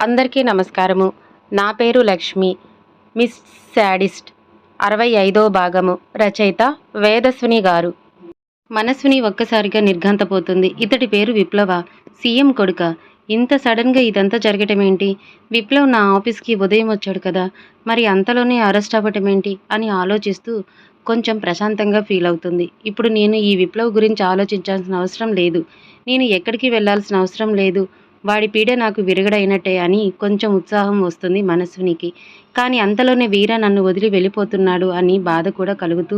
అందరికీ నమస్కారము. నా పేరు లక్ష్మి. Miss sadist. అరవై ఐదో భాగము. రచయిత వేదస్విని గారు. మనస్విని ఒక్కసారిగా నిర్ఘంతపోతుంది. ఇతడి పేరు విప్లవ. సీఎం కొడుక. ఇంత సడన్గా ఇదంతా జరగటం ఏంటి విప్లవ్ నా ఆఫీస్కి ఉదయం వచ్చాడు కదా. మరి అంతలోనే అరెస్ట్ అవ్వటం ఏంటి అని ఆలోచిస్తూ కొంచెం ప్రశాంతంగా ఫీల్ అవుతుంది. ఇప్పుడు నేను ఈ విప్లవ్ గురించి ఆలోచించాల్సిన అవసరం లేదు. నేను ఎక్కడికి వెళ్ళాల్సిన అవసరం లేదు. వాడి పీడ నాకు విరగడైనట్టే అని కొంచెం ఉత్సాహం వస్తుంది మనస్వినికి కానీ అంతలోనే వీర నన్ను వదిలి వెళ్ళిపోతున్నాడు అని బాధ కూడా కలుగుతూ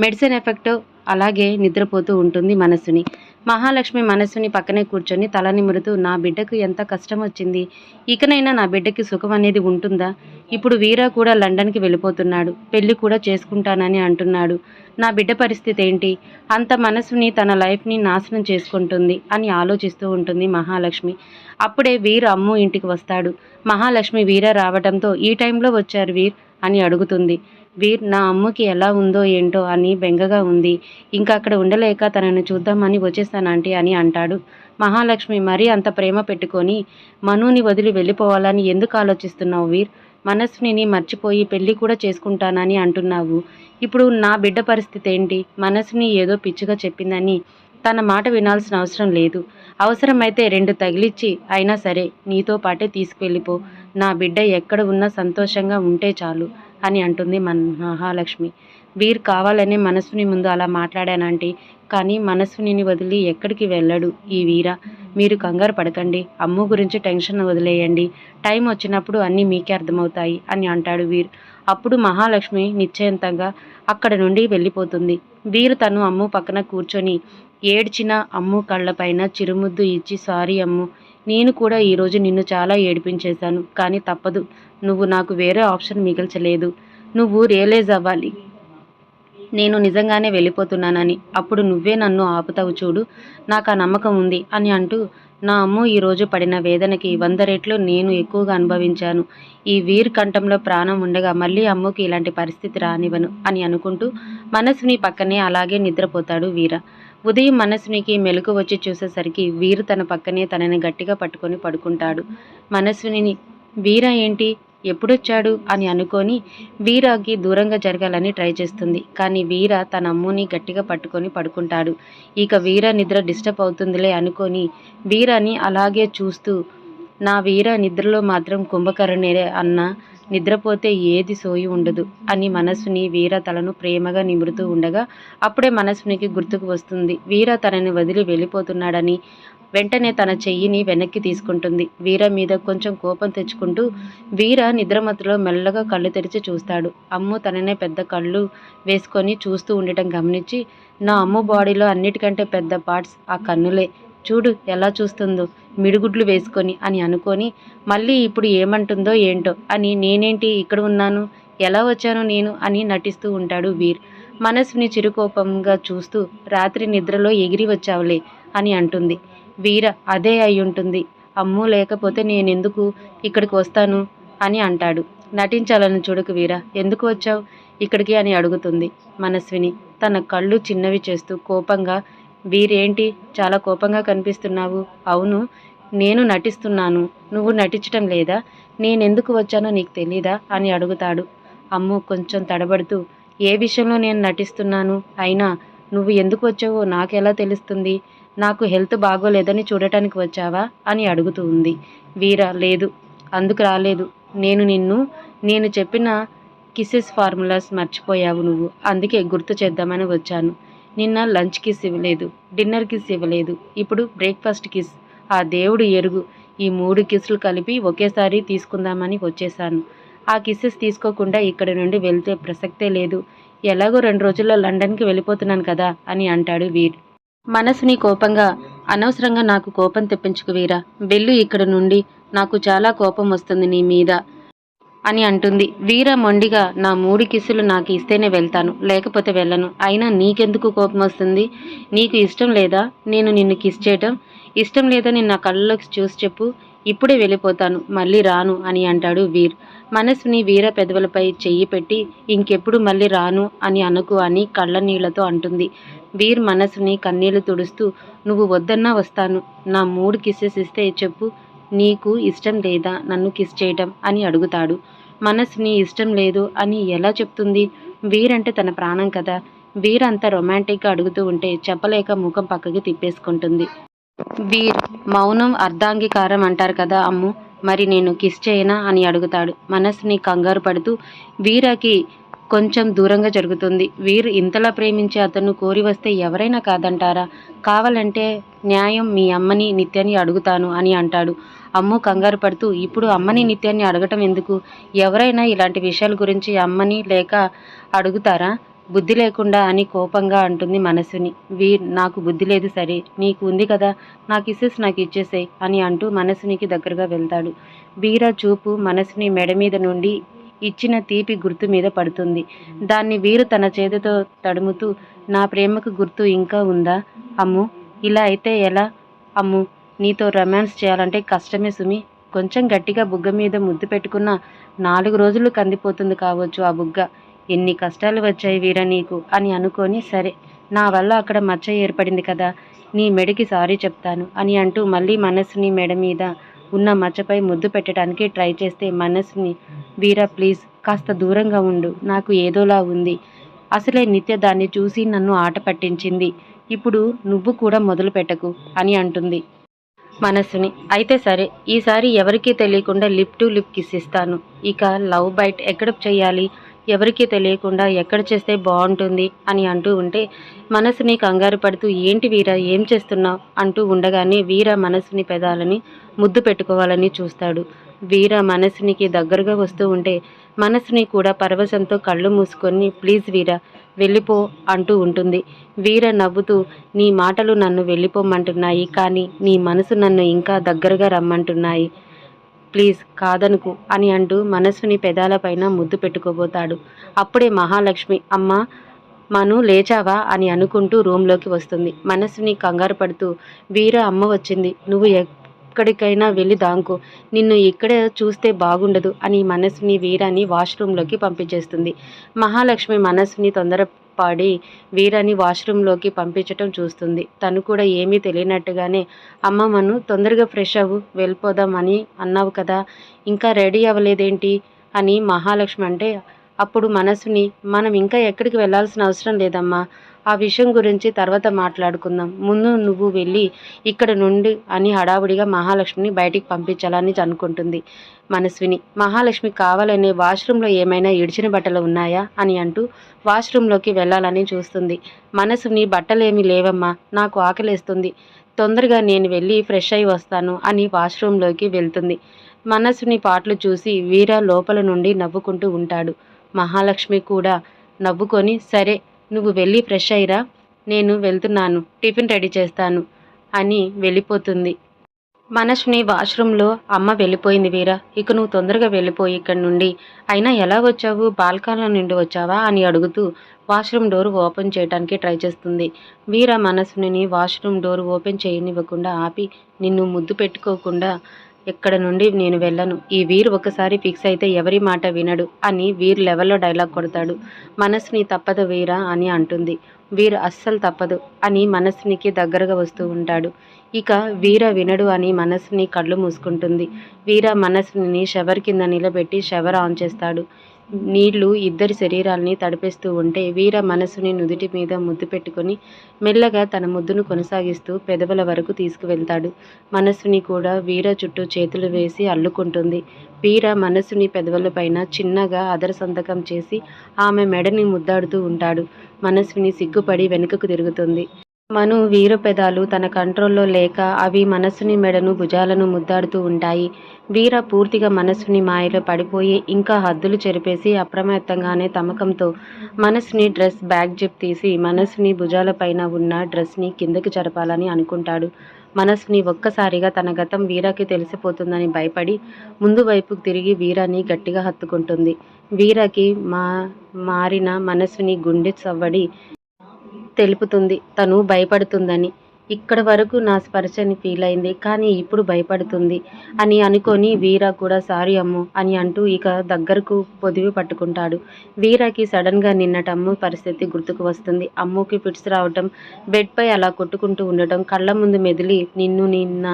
మెడిసిన్ ఎఫెక్ట్ అలాగే నిద్రపోతూ ఉంటుంది మనస్సుని. మహాలక్ష్మి మనస్సుని పక్కనే కూర్చొని తల నిమురుతూ నా బిడ్డకు ఎంత కష్టం వచ్చింది ఇకనైనా నా బిడ్డకి సుఖం అనేది ఉంటుందా? ఇప్పుడు వీర కూడా లండన్కి వెళ్ళిపోతున్నాడు. పెళ్ళి కూడా చేసుకుంటానని అంటున్నాడు. నా బిడ్డ పరిస్థితి ఏంటి అంత మనసుని తన లైఫ్ని నాశనం చేసుకుంటుంది అని ఆలోచిస్తూ ఉంటుంది మహాలక్ష్మి. అప్పుడే వీర్ అమ్ము ఇంటికి వస్తాడు. మహాలక్ష్మి వీర రావడంతో ఈ టైంలో వచ్చారు వీర్? అని అడుగుతుంది. వీర్ నా అమ్మకి ఎలా ఉందో ఏంటో అని బెంగగా ఉంది. ఇంకా అక్కడ ఉండలేక తనను చూద్దామని వచ్చేస్తానంటీ అని అంటాడు. మహాలక్ష్మి మరీ అంత ప్రేమ పెట్టుకొని మనుని వదిలి వెళ్ళిపోవాలని ఎందుకు ఆలోచిస్తున్నావు వీర్? మనస్విని మర్చిపోయి పెళ్ళి కూడా చేసుకుంటానని అంటున్నావు. ఇప్పుడు నా బిడ్డ పరిస్థితి ఏంటి? మనస్విని ఏదో పిచ్చిగా చెప్పిందని తన మాట వినాల్సిన అవసరం లేదు. అవసరమైతే రెండు తగిలిచ్చి అయినా సరే నీతో పాటే తీసుకువెళ్ళిపో నా బిడ్డ ఎక్కడ ఉన్నా సంతోషంగా ఉంటే చాలు. అని అంటుంది మన మహాలక్ష్మి. వీర్ కావాలనే మనస్సుని ముందు అలా మాట్లాడానంటే కానీ మనసుని వదిలి ఎక్కడికి వెళ్ళడు ఈ వీర. మీరు కంగారు పడకండి అమ్ము గురించి టెన్షన్ వదిలేయండి. టైం వచ్చినప్పుడు అన్నీ మీకే అర్థమవుతాయి అని అంటాడు వీర్. అప్పుడు మహాలక్ష్మి నిశ్చయంతంగా అక్కడ నుండి వెళ్ళిపోతుంది. వీరు తను అమ్ము పక్కన కూర్చొని ఏడ్చిన అమ్ము కళ్ళపైన చిరుముద్దు ఇచ్చి సారీ అమ్ము నేను కూడా ఈరోజు నిన్ను చాలా ఏడిపించేశాను కానీ తప్పదు. నువ్వు నాకు వేరే ఆప్షన్ మిగల్చలేదు. నువ్వు రియలైజ్ అవ్వాలి. నేను నిజంగానే వెళ్ళిపోతున్నానని. అప్పుడు నువ్వే నన్ను ఆపుతావు చూడు. నాకు ఆ నమ్మకం ఉంది అని అంటూ నా అమ్ము ఈరోజు పడిన వేదనకి వంద రెట్లు నేను ఎక్కువగా అనుభవించాను. ఈ వీర్ కంఠంలో ప్రాణం ఉండగా మళ్ళీ అమ్ముకి ఇలాంటి పరిస్థితి రానివ్వను అని అనుకుంటూ మనసుని పక్కనే అలాగే నిద్రపోతాడు వీర. ఉదయం మనస్వినికి మెలకు వచ్చి చూసేసరికి వీరు తన పక్కనే తనని గట్టిగా పట్టుకొని పడుకుంటాడు. మనస్విని వీర ఏంటి? ఎప్పుడొచ్చాడు? అని అనుకొని వీరాకి దూరంగా జరగాలని ట్రై చేస్తుంది. కానీ వీర తన అమ్ముని గట్టిగా పట్టుకొని పడుకుంటాడు. ఇక వీర నిద్ర డిస్టర్బ్ అవుతుందిలే అనుకొని వీరాని అలాగే చూస్తూ నా వీర నిద్రలో మాత్రం కుంభకరణే అన్న నిద్రపోతే ఏది సోయి ఉండదు అని మనసుని వీర తలను ప్రేమగా నిమురుతూ ఉండగా అప్పుడే మనస్సునికి గుర్తుకు వస్తుంది వీర తనని వదిలి వెళ్ళిపోతున్నాడని వెంటనే తన చెయ్యిని వెనక్కి తీసుకుంటుంది. వీర మీద కొంచెం కోపం తెచ్చుకుంటూ వీర నిద్రమతిలో మెల్లగా కళ్ళు తెరిచి చూస్తాడు. అమ్ము తననే పెద్ద కళ్ళు వేసుకొని చూస్తూ ఉండటం గమనించి నా అమ్ము బాడీలో అన్నిటికంటే పెద్ద పార్ట్స్ ఆ కన్నులే. చూడు ఎలా చూస్తుందో మిడుగుడ్లు వేసుకొని అని అనుకొని మళ్ళీ ఇప్పుడు ఏమంటుందో ఏంటో అని నేనేంటి ఇక్కడ ఉన్నాను ఎలా వచ్చాను నేను అని నటిస్తూ ఉంటాడు వీర్. మనసుని చిరుకోపంగా చూస్తూ రాత్రి నిద్రలో ఎగిరి వచ్చావులే అని అంటుంది. వీర అదే అయి ఉంటుంది. అమ్ము లేకపోతే నేనెందుకు ఇక్కడికి వస్తాను అని అంటాడు. నటించాలని చూడకు వీర ఎందుకు వచ్చావు? ఇక్కడికి అని అడుగుతుంది మనస్విని. తన కళ్ళు చిన్నవి చేస్తూ కోపంగా వీరేంటి? చాలా కోపంగా కనిపిస్తున్నావు. అవును నేను నటిస్తున్నాను. నువ్వు నటించటం లేదా? నేనెందుకు వచ్చానో నీకు తెలీదా? అని అడుగుతాడు. అమ్ము కొంచెం తడబడుతూ ఏ విషయంలో నేను నటిస్తున్నాను? అయినా నువ్వు ఎందుకు వచ్చావో నాకెలా తెలుస్తుంది? నాకు హెల్త్ బాగోలేదని చూడటానికి వచ్చావా? అని అడుగుతూ ఉంది. వీర లేదు. అందుకు రాలేదు. నేను నిన్ను నేను చెప్పిన కిసెస్ ఫార్ములాస్ మర్చిపోయావు నువ్వు. అందుకే గుర్తు చేద్దామని వచ్చాను. నిన్న లంచ్ కిస్ ఇవ్వలేదు డిన్నర్ కిస్ ఇవ్వలేదు ఇప్పుడు బ్రేక్ఫాస్ట్ కిస్ ఆ దేవుడు ఎరుగు ఈ మూడు కిస్సులు కలిపి ఒకేసారి తీసుకుందామని వచ్చేశాను. ఆ కిస్సెస్ తీసుకోకుండా ఇక్కడి నుండి వెళ్తే ప్రసక్తే లేదు. ఎలాగో రెండు రోజుల్లో లండన్కి వెళ్ళిపోతున్నాను కదా అని అంటాడు వీర్. మనసుని కోపంగా అనవసరంగా నాకు కోపం తెప్పించుకు వీరా వెళ్ళు ఇక్కడ నుండి నాకు చాలా కోపం వస్తుంది నీ మీద. అని అంటుంది. వీర మొండిగా నా మూడు కిస్సులు నాకు ఇస్తేనే వెళ్తాను లేకపోతే వెళ్ళను. అయినా నీకెందుకు కోపం వస్తుంది? నీకు ఇష్టం లేదా? నేను నిన్ను కిస్ చేయటం? ఇష్టం లేదని నా కళ్ళలోకి చూసి చెప్పు. ఇప్పుడే వెళ్ళిపోతాను మళ్ళీ రాను అని అంటాడు వీర్. మనసుని వీర పెదవులపై చెయ్యి పెట్టి ఇంకెప్పుడు మళ్ళీ రాను అని అనుకు అని కళ్ళ నీళ్ళతో అంటుంది. వీర్ మనసుని కన్నీళ్ళు తుడుస్తూ నువ్వు వద్దన్నా వస్తాను నా మూడు కిస్సెస్ ఇస్తే చెప్పు నీకు ఇష్టం లేదా? నన్ను కిస్ చేయటం అని అడుగుతాడు. మనస్సుని ఇష్టం లేదు అని ఎలా చెప్తుంది? వీరంటే తన ప్రాణం కదా. వీర్ అంత రొమాంటిక్గా అడుగుతూ ఉంటే చెప్పలేక ముఖం పక్కకి తిప్పేసుకుంటుంది. వీర్ మౌనం అర్ధాంగీకారం అంటారు కదా అమ్ము. మరి నేను కిస్ చేయనా అని అడుగుతాడు. మనస్ని కంగారు పడుతూ వీరకి కొంచెం దూరంగా జరుగుతుంది. వీరు ఇంతలా ప్రేమించి అతను కోరి వస్తే ఎవరైనా కాదంటారా? కావాలంటే న్యాయం మీ అమ్మని నిత్యాన్ని అడుగుతాను అని అంటాడు. అమ్ము కంగారు పడుతూ ఇప్పుడు అమ్మని నిత్యాన్ని అడగటం ఎందుకు? ఎవరైనా ఇలాంటి విషయాల గురించి అమ్మని లేక అడుగుతారా? బుద్ధి లేకుండా అని కోపంగా అంటుంది మనసుని. వీర్ నాకు బుద్ధి లేదు సరే నీకు ఉంది కదా నాకు ఇస్సెస్ నాకు ఇచ్చేసేయ్ అని అంటూ మనసునికి దగ్గరగా వెళ్తాడు. వీర చూపు మనసుని మెడ మీద నుండి ఇచ్చిన తీపి గుర్తు మీద పడుతుంది. దాన్ని వీరు తన చేతితో తడుముతూ నా ప్రేమకు గుర్తు ఇంకా ఉందా? అమ్ము ఇలా అయితే ఎలా? అమ్ము నీతో రొమాన్స్ చేయాలంటే కష్టమే సుమి. కొంచెం గట్టిగా బుగ్గ మీద ముద్దు పెట్టుకున్న నాలుగు రోజులు కందిపోతుంది కావచ్చు ఆ బుగ్గ. ఎన్ని కష్టాలు వచ్చాయి వీర నీకు? అని అనుకొని సరే నా వల్ల అక్కడ మచ్చ ఏర్పడింది కదా నీ మెడకి సారీ చెప్తాను అని అంటూ మళ్ళీ మనస్సుని మెడ మీద ఉన్న మచ్చపై ముద్దు పెట్టడానికి ట్రై చేస్తే మనస్సుని వీరా ప్లీజ్ కాస్త దూరంగా ఉండు నాకు ఏదోలా ఉంది. అసలే నిత్య దాన్ని చూసి నన్ను ఆట పట్టించింది. ఇప్పుడు నువ్వు కూడా మొదలు పెట్టకు అని అంటుంది. మనసుని. అయితే సరే ఈసారి ఎవరికీ తెలియకుండా లిప్ టు లిప్ కిస్ ఇస్తాను. ఇక లవ్ బైట్ ఎక్కడ చేయాలి? ఎవరికీ తెలియకుండా ఎక్కడ చేస్తే బాగుంటుంది? అని అంటూ ఉంటే మనసుని కంగారు పడుతూ ఏంటి వీర ఏం చేస్తున్నావు? అంటూ ఉండగానే వీర మనసుని పెదాలని ముద్దు పెట్టుకోవాలని చూస్తాడు. వీర మనసునికి దగ్గరగా వస్తూ ఉంటే మనసుని కూడా పరవశంతో కళ్ళు మూసుకొని ప్లీజ్ వీరా వెళ్ళిపో అంటూ ఉంటుంది. వీర నవ్వుతూ నీ మాటలు నన్ను వెళ్ళిపోమంటున్నాయి కానీ నీ మనసు నన్ను ఇంకా దగ్గరగా రమ్మంటున్నాయి. ప్లీజ్ కాదనుకు అని అంటూ మనస్సుని పెదాలపైన ముద్దు పెట్టుకోబోతాడు. అప్పుడే మహాలక్ష్మి అమ్మ మను లేచావా? అని అనుకుంటూ రూమ్లోకి వస్తుంది. మనస్సుని కంగారు పడుతూ వీర అమ్మ వచ్చింది. నువ్వు ఎక్కడికైనా వెళ్ళి దాంకో. నిన్ను ఇక్కడే చూస్తే బాగుండదు అని మనసుని వీరాని వాష్రూమ్లోకి పంపించేస్తుంది. మహాలక్ష్మి మనసుని తొందరపాడి వీరాని వాష్రూమ్లోకి పంపించటం చూస్తుంది. తను కూడా ఏమీ తెలియనట్టుగానే అమ్మ మను తొందరగా ఫ్రెష్ అవ్వు వెళ్ళిపోదాం అని అన్నావు కదా ఇంకా రెడీ అవ్వలేదేంటి? అని మహాలక్ష్మి అంటే అప్పుడు మనసుని మనం ఇంకా ఎక్కడికి వెళ్ళాల్సిన అవసరం లేదమ్మా. ఆ విషయం గురించి తర్వాత మాట్లాడుకుందాం. ముందు నువ్వు వెళ్ళి ఇక్కడ నుండి అని హడావుడిగా మహాలక్ష్మిని బయటికి పంపించాలని అనుకుంటుంది మనస్విని. మహాలక్ష్మి కావాలనే వాష్రూమ్లో ఏమైనా ఇడిచిన బట్టలు ఉన్నాయా అని అంటూ వాష్రూమ్లోకి వెళ్ళాలని చూస్తుంది. మనసుని బట్టలేమీ లేవమ్మా నాకు ఆకలేస్తుంది. తొందరగా నేను వెళ్ళి ఫ్రెష్ అయి వస్తాను అని వాష్రూమ్లోకి వెళ్తుంది. మనసుని పాటలు చూసి వీర లోపల నుండి నవ్వుకుంటూ ఉంటాడు. మహాలక్ష్మి కూడా నవ్వుకొని సరే నువ్వు వెళ్ళి ఫ్రెష్ అయ్యిరా నేను వెళ్తున్నాను టిఫిన్ రెడీ చేస్తాను అని వెళ్ళిపోతుంది. మనష్ని వాష్రూమ్లో అమ్మ వెళ్ళిపోయింది వీరా. ఇక నువ్వు తొందరగా వెళ్ళిపోయి ఇక్కడి నుండి. అయినా ఎలా వచ్చావు బాల్కాల నుండి వచ్చావా అని అడుగుతూ వాష్రూమ్ డోర్ ఓపెన్ చేయడానికి ట్రై చేస్తుంది. వీరా మనసుని వాష్రూమ్ డోర్ ఓపెన్ చేయనివ్వకుండా ఆపి నిన్ను ముద్దు పెట్టుకోకుండా ఎక్కడ నుండి నేను వెళ్ళను. ఈ వీర్ ఒకసారి ఫిక్స్ అయితే ఎవరి మాట వినడు అని వీర్ లెవెల్లో డైలాగ్ కొడతాడు. మనసుని తప్పదు వీరా అని అంటుంది. వీరు అస్సలు తప్పదు అని మనసునికి దగ్గరగా వస్తూ ఉంటాడు. ఇక వీర వినడు అని మనసుని కళ్ళు మూసుకుంటుంది. వీర మనసుని షవర్ కింద నిలబెట్టి షవర్ ఆన్ చేస్తాడు. నీళ్ళు ఇద్దరి శరీరాల్ని తడిపేస్తూ ఉంటే వీర మనసుని నుదుటి మీద ముద్దు పెట్టుకొని మెల్లగా తన ముద్దును కొనసాగిస్తూ పెదవుల వరకు తీసుకువెళ్తాడు. మనసుని కూడా వీర చుట్టూ చేతులు వేసి అల్లుకుంటుంది. వీర మనసుని పెదవులపైన చిన్నగా అదర సంతకం చేసి ఆమె మెడని ముద్దాడుతూ ఉంటాడు. మనసుని సిగ్గుపడి వెనుకకు తిరుగుతుంది. మను వీర పెదాలు తన కంట్రోల్లో లేక అవి మనస్సుని మెడను భుజాలను ముద్దాడుతూ ఉంటాయి. వీర పూర్తిగా మనస్సుని మాయలో పడిపోయి ఇంకా హద్దులు చెరిపేసి అప్రమత్తంగానే తమకంతో మనస్సుని డ్రెస్ బ్యాగ్ జిప్ తీసి మనస్సుని భుజాలపైన ఉన్న డ్రెస్ని కిందకి జరపాలని అనుకుంటాడు. మనస్సుని ఒక్కసారిగా తన గతం వీరాకి తెలిసిపోతుందని భయపడి ముందు వైపుకు తిరిగి వీరాని గట్టిగా హత్తుకుంటుంది. వీరాకి మా మారిన మనస్సుని గుండె చవ్వడి తెలుపుతుంది. తను భయపడుతుందని. ఇక్కడ వరకు నా స్పర్శని ఫీల్ అయింది. కానీ ఇప్పుడు భయపడుతుంది అని అనుకొని వీర కూడా సారీ అమ్ము అని అంటూ ఇక దగ్గరకు పొదివి పట్టుకుంటాడు. వీరకి సడన్గా నిన్నటి అమ్ము పరిస్థితి గుర్తుకు వస్తుంది. అమ్ముకి ఫిట్స్ రావటం బెడ్పై అలా కొట్టుకుంటూ ఉండటం కళ్ళ ముందు మెదిలి నిన్ను నిన్న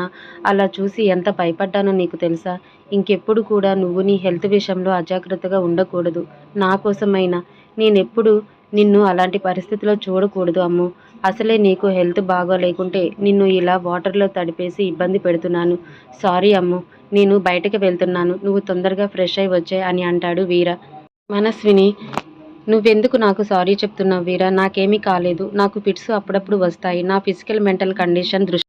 అలా చూసి ఎంత భయపడ్డానో నీకు తెలుసా? ఇంకెప్పుడు కూడా నువ్వు నీ హెల్త్ విషయంలో అజాగ్రత్తగా ఉండకూడదు. నా కోసమైనా. నేనెప్పుడు నిన్ను అలాంటి పరిస్థితిలో చూడకూడదు అమ్ము. అసలే నీకు హెల్త్ బాగా లేకుంటే నిన్ను ఇలా వాటర్లో తడిపేసి ఇబ్బంది పెడుతున్నాను. సారీ అమ్ము. నేను బయటకు వెళ్తున్నాను. నువ్వు తొందరగా ఫ్రెష్ అయి వచ్చాయి అని అంటాడు వీర. మనస్విని నువ్వెందుకు నాకు సారీ చెప్తున్నావు వీరా? నాకేమీ కాలేదు. నాకు ఫిట్స్ అప్పుడప్పుడు వస్తాయి. నా ఫిజికల్ మెంటల్ కండిషన్ దృష్టి